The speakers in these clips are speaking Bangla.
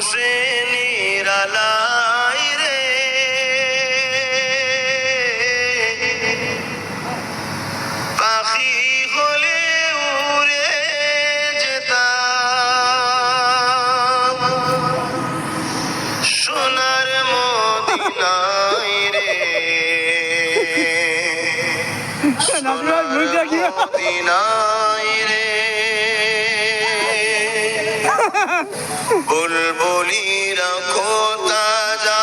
হোসেনের আলাই রে। পাখি হলে উড়ে যেতাম। সোনার মদিনায় রে। সোনার মদিনায় রে। বুলবুলিরা কোথা যা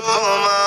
তোমার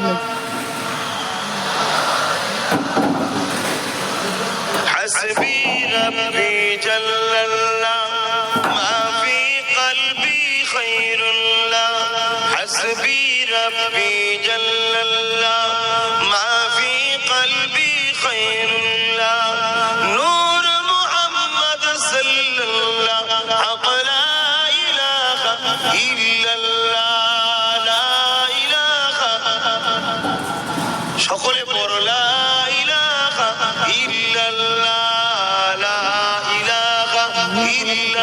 الأبيض حسبي ربي جل الله ما في قلبي خير الله حسبي ربي جل الله ما في قلبي خير الله نور محمد صلى الله حق لا إله إلا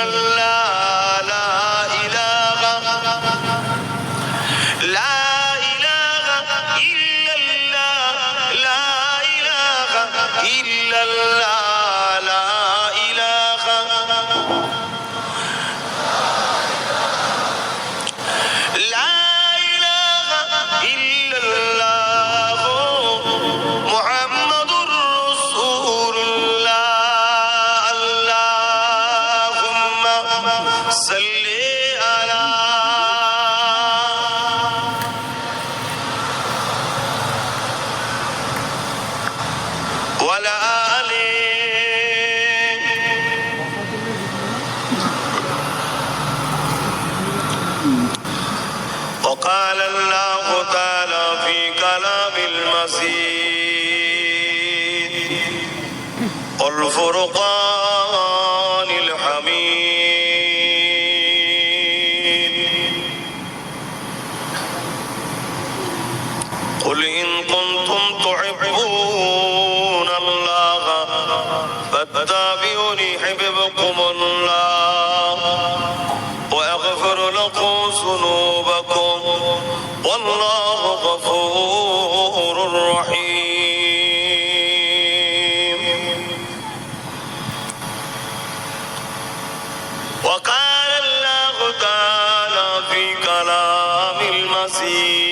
الله وقال الله تعالى في كلام المسيح الفرقان الحميد قل إن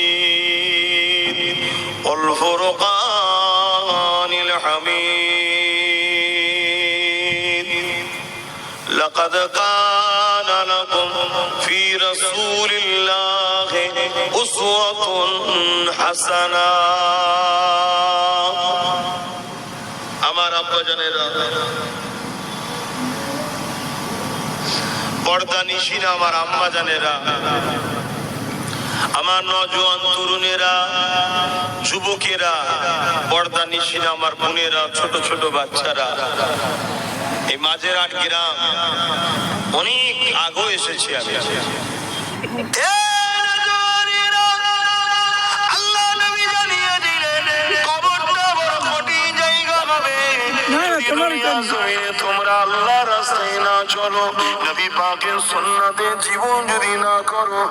المسيد والفرقان الحميد لقد كان لكم في رسول الله أسوة حسنة আমার আব্বা জানেরা পর্দা নিশিনা আমার আম্মা জানেরা আমার নজওয়ান তরুণেরা যুবকেরা পর্দা নিশিনা আমার বোনেরা ছোট ছোট বাচ্চারা এই মাঝের আট গ্রাম অনেক আগো এসেছি আমি। এ নজওয়ানেরা, আল্লাহ নবী জানিয়ে দিলেন, কবরটা বড় কঠিন জায়গা হবে। না, না, তোমার আল্লাহ রাস্তায় না চলো। নবী পাকের সুন্নাতে জীবন যদি না করো